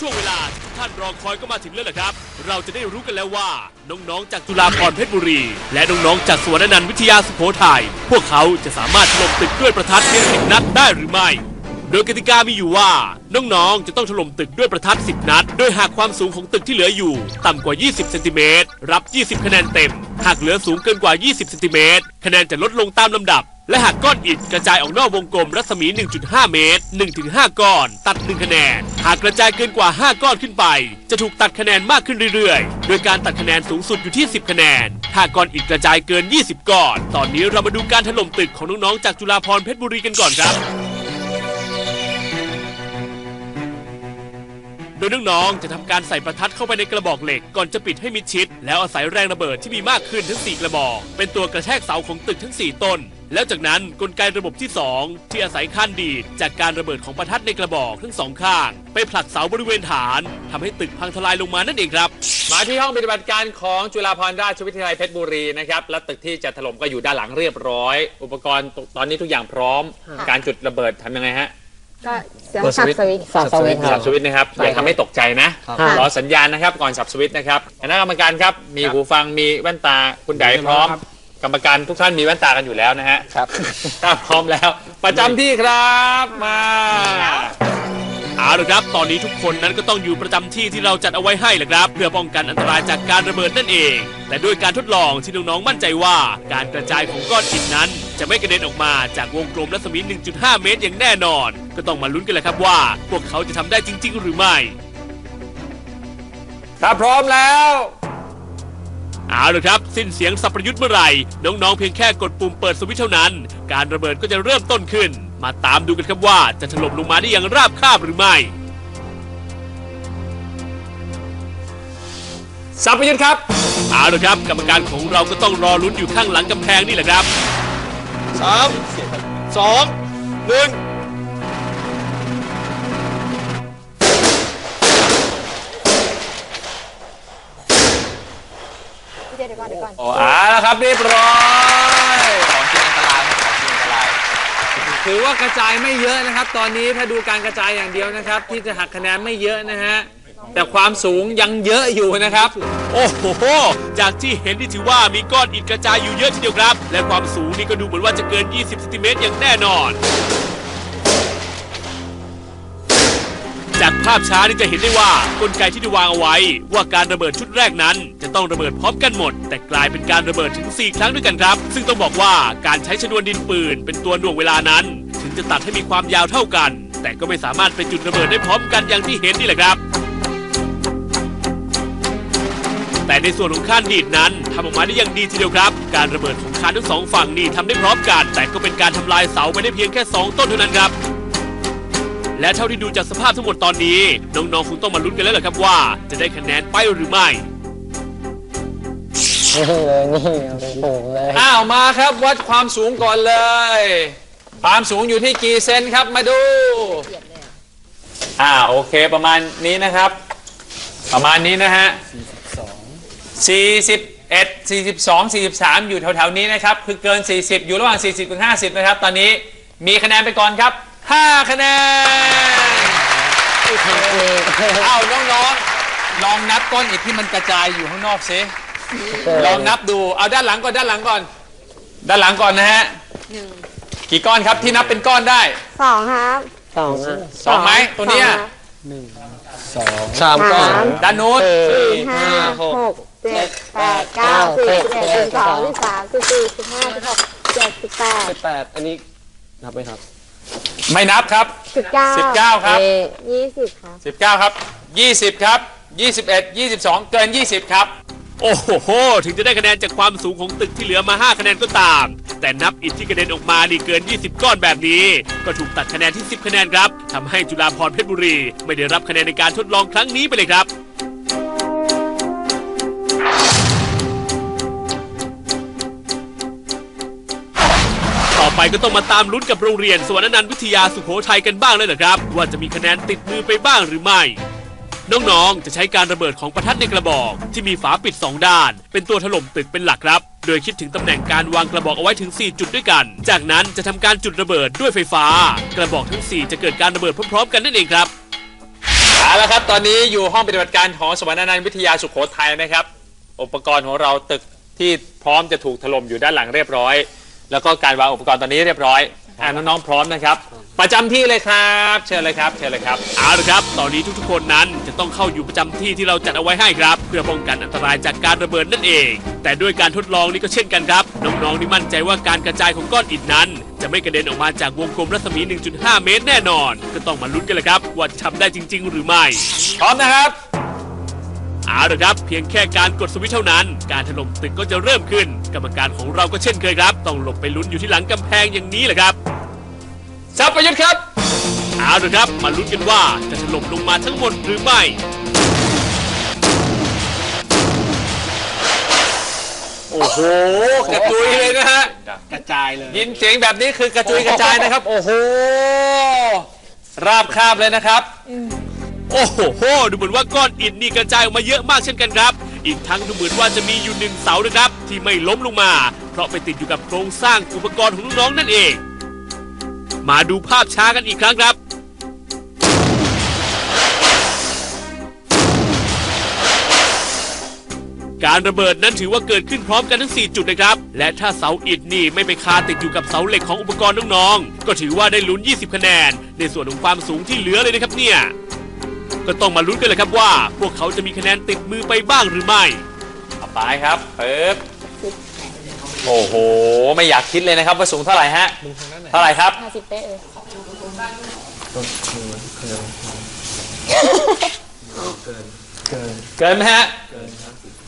ช่วงเวลาที่ทุกท่านรอคอยก็มาถึงแล้วแหละครับ เราจะได้รู้กันแล้วว่า น้องๆ จากจุฬาภรณ์เพชรบุรี และน้องๆ จากสวนนันต์วิทยาสุโขทัยพวกเขาจะสามารถถล่มตึกด้วยประทัดเพียงสิบนัดได้หรือไม่ โดยกติกามีอยู่ว่า น้องๆ จะต้องถล่มตึกด้วยประทัด 10 นัด โดยหากความสูงของตึกที่เหลืออยู่ ต่ำกว่า 20เซนติเมตรรับ 20 คะแนนเต็ม หากเหลือสูงเกินกว่า 20เซนติเมตรคะแนนจะลดลงตามลำดับ และหากก้อนอิฐกระจายออกนอกวงกลมรัศมี 1.5 เมตร 1-5 ก้อน ตัด 1 คะแนน หากกระจายเกินกว่า 5 ก้อนขึ้นไป จะถูกตัดคะแนนมากขึ้นเรื่อยๆ โดยการตัดคะแนนสูงสุดอยู่ที่ 10 คะแนนถ้าก้อนอิฐกระจายเกิน 20 ก้อน ตอนนี้เรามาดูการถล่มตึกของน้องๆ จากจุฬาภรณ์เพชรบุรีกันก่อนครับ โดยน้องๆ จะทำการใส่ประทัดเข้าไปในกระบอกเหล็กก่อนจะปิดให้มิดชิด แล้วอาศัยแรงระเบิดที่มีมากขึ้นทั้ง 4 กระบอก เป็นตัวกระแทกเสาของตึกทั้ง 4 ต้น แล้วจากนั้นกลไกระบบที่ 2 ที่อาศัยข้านดีดจากการระเบิดของประทัดในกระบอกทั้งสองข้าง ไปผลักเสาบริเวณฐานทำให้ตึกพังทลายลงมานั่นเองครับ มาที่ห้องปฏิบัติการของจุฬาภรณราชวิทยาลัยเพชรบุรีนะครับและตึกที่จะถล่มก็อยู่ด้านหลังเรียบร้อย อุปกรณ์ตอนนี้ทุกอย่างพร้อม การจุดระเบิดทำยังไงฮะก็เสียงสับสวิตช์สับสวิตช์คสัรับบสวิตช์นะครับอย่าทำให้ตกใจนะครับรอสัญญาณนะครับก่อนสับสวิตช์นะครับคณะกรรมการครับมีหูฟังมีแว่นตาคุณไดพร้อม กรรมการทุกท่านมีแว่นตากันอยู่แล้วนะฮะครับ ถ้าพร้อมแล้ว ประจำที่ครับมาเอาละครับ ตอนนี้ทุกคนนั้นก็ต้องอยู่ประจำที่ที่เราจัดเอาไว้ให้แหละครับ เพื่อป้องกันอันตรายจากการระเบิดนั่นเอง แต่ด้วยการทดลองที่น้องๆมั่นใจว่า การกระจายของก้อนอิฐนั้น จะไม่กระเด็นออกมาจากวงกลมรัศมี 1.5 เมตรอย่างแน่นอน ก็ต้องมาลุ้นกันแหละครับว่า พวกเขาจะทำได้จริง ๆ หรือไม่ ถ้าพร้อมแล้ว เอาละครับ สิ้นเสียงสับประยุทธ์เมื่อไหร่ น้องๆเพียงแค่กดปุ่มเปิดสวิตช์เท่านั้น การระเบิดก็จะเริ่มต้นขึ้น มาตามดูกันครับว่าจะถล่มลงมาได้อย่างราบคาบหรือไม่สับประยุทธ์ครับเอาละครับ กรรมการของเราก็ต้องรอลุ้นอยู่ข้างหลังกำแพงนี่แหละครับ สามสองหนึ่ง พี่เจเดี๋ยวก่อนเดี๋ยวก่อน โอ้อาแล้วครับเรียบร้อยของจริงอันตรายครับของจริงอันตราย ถือว่ากระจายไม่เยอะนะครับ ตอนนี้ถ้าดูการกระจายอย่างเดียวนะครับ ที่จะหักคะแนนไม่เยอะนะฮะแต่ความสูงยังเยอะอยู่นะครับ โอ้โห จากที่เห็นนี่ถือว่ามีก้อนอิฐกระจายอยู่เยอะทีเดียวครับ และความสูงนี่ก็ดูเหมือนว่าจะเกิน 20ซนติเมตรอย่างแน่นอน ภาพช้านี่จะเห็นได้ว่ากลไกที่ได้วางเอาไว้ ว่าการระเบิดชุดแรกนั้น จะต้องระเบิดพร้อมกันหมด แต่กลายเป็นการระเบิดถึง 4 ครั้งด้วยกันครับ ซึ่งต้องบอกว่าการใช้ชนวนดินปืน เป็นตัวหน่วงเวลานั้น ถึงจะตัดให้มีความยาวเท่ากัน แต่ก็ไม่สามารถเป็นจุดระเบิดได้พร้อมกันอย่างที่เห็นนี่แหละครับแต่ในส่วนของคานดีดนั้นทำออกมาได้อย่างดีทีเดียวครับ การระเบิดของคานทั้งสองฝั่งนี่ทำได้พร้อมกัน แต่ก็เป็นการทำลายเสาไปได้เพียงแค่ 2 ต้นเท่านั้นครับ และเท่าที่ดูจากสภาพทั้งหมดตอนนี้ น้องๆคงต้องมาลุ้นกันแล้วแหละครับว่า จะได้คะแนนไปหรือไม่นี่เลยนี่เอาไปปลูกเลยอ้าวมาครับวัดความสูงก่อนเลย ความสูงอยู่ที่กี่เซนครับมาดูอ่าโอเคประมาณนี้นะครับ ประมาณนี้นะฮะ41 42 43 อยู่แถวๆนี้นะครับ คือเกิน 40 อยู่ระหว่าง 40ถึง50 นะครับ ตอนนี้มีคะแนนไปก่อนครับ 5 คะแนนอ้าวน้องๆ ลองนับก้อนอิฐที่มันกระจายอยู่ข้างนอกซิลองนับดูเอาด้านหลังก่อนด้านหลังก่อน ด้านหลังก่อนนะฮะกี่ก้อนครับที่นับเป็นก้อนได้สองครับสองอะสองไหมตัวเนี้ยสองสามก้อนด้านนู้นสี่ห้าหกเจ็ดแปดเก้าสิบสิบเอ็ดสิบสองสิบสามสิบสี่สิบห้าสิบหกเจ็ดสิบแปดสิบแปดอันนี้นับไหมครับ ไม่นับครับ สิบเก้าสิบเก้าครับเอยี่สิบครับ19 ครับ 20 ครับ 21 22 เกิน 20 ครับ โอ้โห ถึงจะได้คะแนนจากความสูงของตึกที่เหลือมา 5 คะแนนก็ตาม แต่นับอิฐที่กระเด็นออกมานี่เกิน 20 ก้อนแบบนี้ ก็ถูกตัดคะแนนที่ 10 คะแนนครับทำให้จุฬาภรณ์เพชรบุรี ไม่ได้รับคะแนนในการทดลองครั้งนี้ไปเลยครับ ก็ต้องมาตามลุ้นกับโรงเรียนสวรรณนันท์วิทยาสุโขทัยกันบ้างเลยนะครับ ว่าจะมีคะแนนติดมือไปบ้างหรือไม่ น้องๆ จะใช้การระเบิดของประทัดในกระบอก ที่มีฝาปิด 2 ด้าน เป็นตัวถล่มตึกเป็นหลักครับ โดยคิดถึงตำแหน่งการวางกระบอกเอาไว้ถึง 4 จุดด้วยกัน จากนั้นจะทำการจุดระเบิดด้วยไฟฟ้า กระบอกทั้ง 4 จะเกิดการระเบิดพร้อมๆ กันนั่นเองครับเอาละครับ ตอนนี้อยู่ห้องปฏิบัติการของสวรรณนันท์วิทยาสุโขทัยนะครับ อุปกรณ์ของเราตึกที่พร้อมจะถูกถล่มอยู่ด้านหลังเรียบร้อย แล้วก็การวางอุปกรณ์ตอนนี้เรียบร้อยอ่าน้องๆพร้อมนะครับ ประจำที่เลยครับ เชิญเลยครับ เชิญเลยครับ เอาละครับ ตอนนี้ทุกๆคนนั้นจะต้องเข้าอยู่ประจำที่ที่เราจัดเอาไว้ให้ครับ เพื่อป้องกันอันตรายจากการระเบิดนั่นเอง แต่ด้วยการทดลองนี้ก็เช่นกันครับ น้องๆนี่มั่นใจว่าการกระจายของก้อนอิฐนั้น จะไม่กระเด็นออกมาจากวงกลมรัศมี 1.5 เมตรแน่นอน ก็ต้องมาลุ้นกันเลยครับว่าจะทำได้จริง ๆ หรือไม่ พร้อมนะครับ เอาละครับ เพียงแค่การกดสวิตช์เท่านั้น การถล่มตึกก็จะเริ่มขึ้น กรรมการของเราก็เช่นเคยครับ ต้องหลบไปลุ้นอยู่ที่หลังกำแพงอย่างนี้แหละครับสับประยุทธ์ครับเอาละครับ มาลุ้นกันว่าจะถล่มลงมาทั้งหมดหรือไม่ โอ้โหกระจุยเลยนะฮะกระจายเลย ยินเสียงแบบนี้คือกระจุยกระจายนะครับ โอ้โห ราบคาบเลยนะครับ โอ้โหโหดูเหมือนว่าก้อนอิฐนี่กระจายออกมาเยอะมากเช่นกันครับ อีกทั้งดูเหมือนว่าจะมีอยู่หนึ่งเสานะครับ ที่ไม่ล้มลงมา เพราะไปติดอยู่กับโครงสร้างอุปกรณ์ของน้องๆนั่นเอง มาดูภาพช้ากันอีกครั้งครับ การระเบิดนั้นถือว่าเกิดขึ้นพร้อมกันทั้ง 4 จุดนะครับ และถ้าเสาอิฐนี่ไม่ไปคาติดอยู่กับเสาเหล็กของอุปกรณ์น้องๆ ก็ถือว่าได้ลุ้น 20 คะแนน ในส่วนของความสูงที่เหลือเลยนะครับเนี่ย ก็ต้องมาลุ้นกันเลยครับว่า พวกเขาจะมีคะแนนติดมือไปบ้างหรือไม่ต่อไปครับปึ๊บ โอ้โห ไม่อยากคิดเลยนะครับว่าสูงเท่าไหร่ฮะเท่าไหร่ครับ ห้าสิบเป๊ะเลยเกินไหมฮะ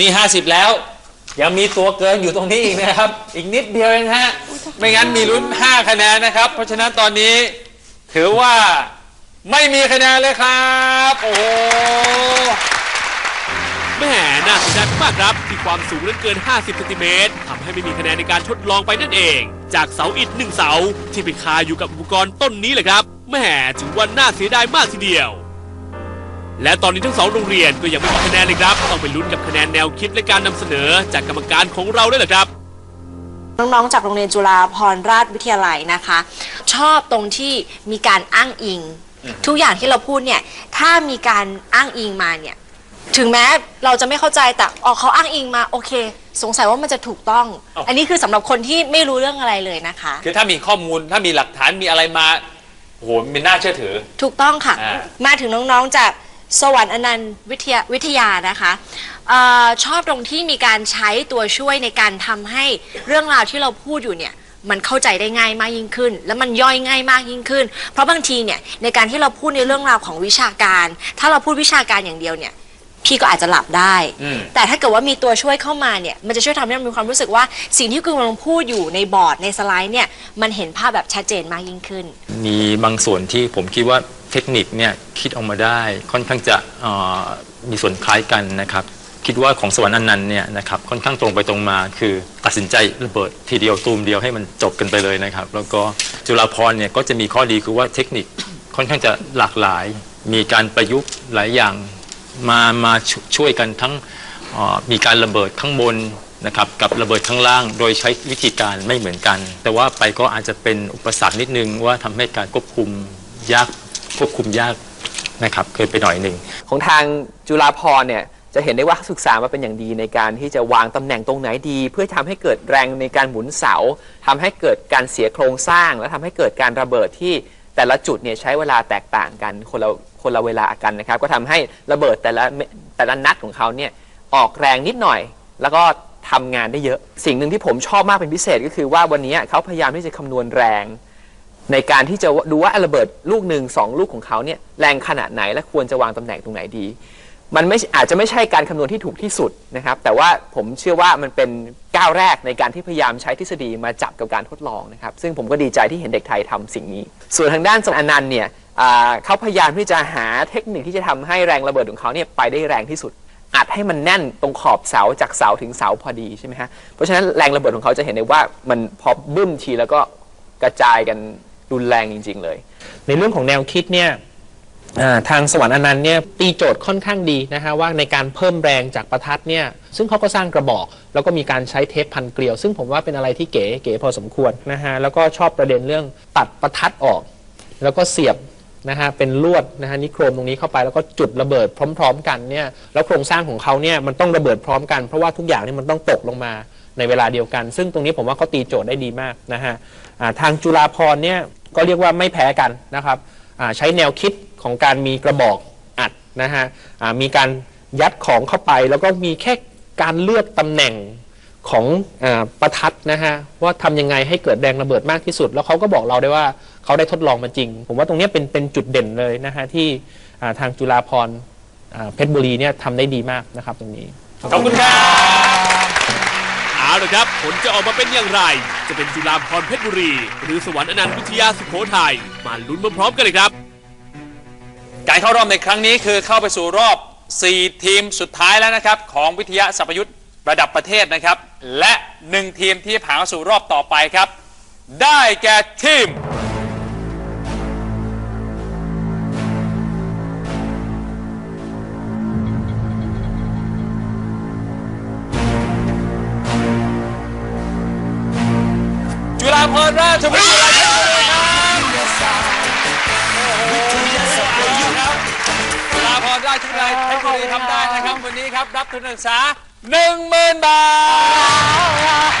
นี่50แล้ว ยังมีตัวเกินอยู่ตรงนี้อีกนะครับ อีกนิดเดียวเองฮะไม่งั้นมีลุ้น5คะแนนนะครับ เพราะฉะนั้นตอนนี้ถือว่าไม่มีคะแนนเลยครับ โอ้โห แม่น่าเสียดายมากครับ ที่ความสูงนั้นเกิน 50เซนติเมตรทำให้ไม่มีคะแนนในการทดลองไปนั่นเอง จากเสาอิฐหนึ่งเสา ที่ไปคาอยู่กับอุปกรณ์ต้นนี้แหละครับแม่ถือว่าน่าเสียดายมากทีเดียว และตอนนี้ทั้งสองโรงเรียนก็ยังไม่มีคะแนนเลยครับ ต้องไปลุ้นกับคะแนนแนวคิดและการนำเสนอจากกรรมการของเราด้วยแหละครับน้องๆ จากโรงเรียนจุฬาภรณราชวิทยาลัยนะคะ ชอบตรงที่มีการอ้างอิง ทุกอย่างที่เราพูดเนี่ย ถ้ามีการอ้างอิงมาเนี่ย ถึงแม้เราจะไม่เข้าใจแต่อ๋อเขาอ้างอิงมาโอเค สงสัยว่ามันจะถูกต้อง อ้าว อันนี้คือสำหรับคนที่ไม่รู้เรื่องอะไรเลยนะคะ คือถ้ามีข้อมูลถ้ามีหลักฐานมีอะไรมาโอ้โหมันน่าเชื่อถือ ถูกต้องค่ะ อ่า มาถึงน้องๆจากสวรรค์อนันต์วิทยาวิทยานะคะเออชอบตรงที่มีการใช้ตัวช่วยในการทำให้เรื่องราวที่เราพูดอยู่เนี่ยมันเข้าใจได้ง่ายมากยิ่งขึ้น และมันย่อยง่ายมากยิ่งขึ้น เพราะบางทีเนี่ยในการที่เราพูดในเรื่องราวของวิชาการ ถ้าเราพูดวิชาการอย่างเดียวเนี่ย พี่ก็อาจจะหลับได้ อืม แต่ถ้าเกิดว่ามีตัวช่วยเข้ามาเนี่ย มันจะช่วยทำให้เรามีความรู้สึกว่าสิ่งที่คุณกำลังพูดอยู่ในบอร์ดในสไลด์เนี่ย มันเห็นภาพแบบชัดเจนมากยิ่งขึ้น มีบางส่วนที่ผมคิดว่าเทคนิคเนี่ยคิดออกมาได้ค่อนข้างจะเอ่อมีส่วนคล้ายกันนะครับ คิดว่าของสวรรค์อนันต์เนี่ยนะครับค่อนข้างตรงไปตรงมา คือตัดสินใจระเบิดทีเดียวตูมเดียวให้มันจบกันไปเลยนะครับ แล้วก็จุฬาภรณ์เนี่ยก็จะมีข้อดีคือว่าเทคนิคค่อนข้างจะหลากหลาย มีการประยุกต์หลายอย่าง มามาชช่วยกันทั้งมีการระเบิดข้างบนนะครับกับระเบิดข้างล่าง โดยใช้วิธีการไม่เหมือนกัน แต่ว่าไปก็อาจจะเป็นอุปสรรคนิดนึงว่าทำให้การควบคุมยากควบคุมยากนะครับเคยไปหน่อยหนึ่งของทางจุฬาภรเนี่ยจะเห็นได้ว่าศึกษามาเป็นอย่างดีในการที่จะวางตำแหน่งตรงไหนดี เพื่อทำให้เกิดแรงในการหมุนเสาทำให้เกิดการเสียโครงสร้าง และทำให้เกิดการระเบิดที่แต่ละจุดเนี่ยใช้เวลาแตกต่างกันคนละ คนละเวลากันนะครับ ก็ทำให้ระเบิดแต่ละแต่ละนัดของเขาเนี่ยออกแรงนิดหน่อย แล้วก็ทำงานได้เยอะ สิ่งหนึ่งที่ผมชอบมากเป็นพิเศษก็คือว่าวันนี้เขาพยายามที่จะคำนวณแรง ในการที่จะดูว่าระเบิดลูกหนึ่งสองลูกของเขาเนี่ยแรงขนาดไหนและควรจะวางตำแหน่งตรงไหนดี มันไม่อาจจะไม่ใช่การคำนวณที่ถูกที่สุดนะครับ แต่ว่าผมเชื่อว่ามันเป็นก้าวแรกในการที่พยายามใช้ทฤษฎีมาจับกับการทดลองนะครับ ซึ่งผมก็ดีใจที่เห็นเด็กไทยทำสิ่งนี้ ส่วนทางด้านสมอนันต์เนี่ย เขาพยายามที่จะหาเทคนิคที่จะทำให้แรงระเบิดของเขาเนี่ยไปได้แรงที่สุด อัดให้มันแน่นตรงขอบเสาจากเสาถึงเสาพอดีใช่ไหมฮะ เพราะฉะนั้นแรงระเบิดของเขาจะเห็นได้ว่ามันพอบึ้มทีแล้วก็กระจายกันรุนแรงจริง ๆ เลย ในเรื่องของแนวคิดเนี่ยทางสวรรค์อนันต์เนี่ยตีโจทย์ค่อนข้างดีนะฮะว่าในการเพิ่มแรงจากประทัดเนี่ยซึ่งเขาก็สร้างกระบอก แล้วก็มีการใช้เทปพันเกลียว ซึ่งผมว่าเป็นอะไรที่เก๋เก๋พอสมควรนะฮะแล้วก็ชอบประเด็นเรื่องตัดประทัดออก แล้วก็เสียบ นะฮะเป็นลวดนะฮะนิโครมตรงนี้เข้าไปแล้วก็จุดระเบิดพร้อม ๆ กันเนี่ยแล้วโครงสร้างของเขาเนี่ยมันต้องระเบิดพร้อมกันเพราะว่าทุกอย่างเนี่ยมันต้องตกลงมาในเวลาเดียวกัน ซึ่งตรงนี้ผมว่าเขาตีโจทย์ได้ดีมากนะฮะทางจุฬาภรเนี่ยก็เรียกว่าไม่แพ้กันนะครับใช้แนวคิดของการมีกระบอกอัดนะฮะมีการยัดของเข้าไปแล้วก็มีแค่การเลือกตำแหน่ง ของอาประทัดนะฮะว่าทำยังไงให้เกิดแรงระเบิดมากที่สุด แล้วเขาก็บอกเราได้ว่าเขาได้ทดลองมาจริง ผมว่าตรงเนี้ยเป็นเป็นจุดเด่นเลยนะฮะที่อ่าทางจุฬาภรณ์อ่าเพชรบุรีเนี่ยทำได้ดีมากนะครับตรงนี้ ขอบคุณครับเอาละครับ ผลจะออกมาเป็นอย่างไร จะเป็นจุฬาภรณ์เพชรบุรี หรือสวรรค์อนันต์วิทยาสุโขทัยมาลุ้นพร้อมๆกันเลยครับ การเข้ารอบในครั้งนี้คือเข้าไปสู่รอบ 4 ทีมสุดท้ายแล้วนะครับ ของวิทยาสัพยุทธ์ ระดับประเทศนะครับ และ1ทีมที่ผ่านเข้าสู่รอบต่อไปครับ ได้แก่ทีม จุฬาภรณราชวิทยาลัยครับโอ้โหครับจุฬาภรณราชวิทยาลัยเพชรบุรีทำได้นะครับ วันนี้ครับ รับทุนการศึกษา 10,000บาท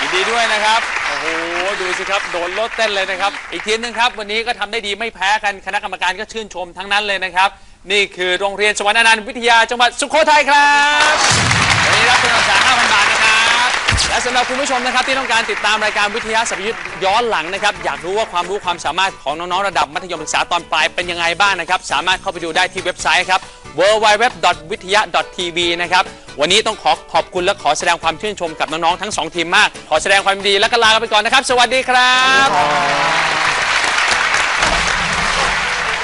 ยินดีด้วยนะครับ โอ้โห ดูสิครับ โดนรถเต้นเลยนะครับ อีกทีมหนึงครับ วันนี้ก็ทำได้ดีไม่แพ้กัน คณะกรรมการก็ชื่นชมทั้งนั้นเลยนะครับ นี่คือโรงเรียนสวรรค์อนันต์วิทยาจังหวัดสุโขทัยครับวันนี้รับทุนการศึกษา5,000 บาทนะครับ และสำหรับคุณผู้ชมนะครับที่ต้องการติดตามรายการวิทยาสัพยุทธ์ย้อนหลังนะครับ อยากรู้ว่าความรู้ความสามารถของน้องๆระดับมัธยมศึกษาตอนปลายเป็นยังไงบ้างนะครับ สามารถเข้าไปดูได้ที่เว็บไซต์ครับ www.vithya.tv นะครับวันนี้ต้องขอขอบคุณและขอแสดงความชื่นชมกับน้องๆทั้งสองทีมมาก ขอแสดงความยินดีและก็ลากันไปก่อนนะครับ สวัสดีครับ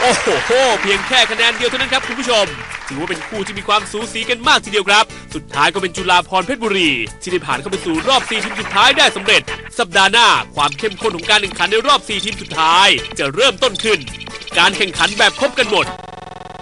โอ้โหเพียงแค่คะแนนเดียวเท่านั้นครับคุณผู้ชม ถือว่าเป็นคู่ที่มีความสูสีกันมากทีเดียวครับ สุดท้ายก็เป็นจุฬาภรเพชรบุรี ที่ได้ผ่านเข้าไปสู่รอบ4ทีมสุดท้ายได้สำเร็จ สัปดาห์หน้า ความเข้มข้นของการแข่งขันในรอบ4ทีมสุดท้าย จะเริ่มต้นขึ้น การแข่งขันแบบพบกันหมด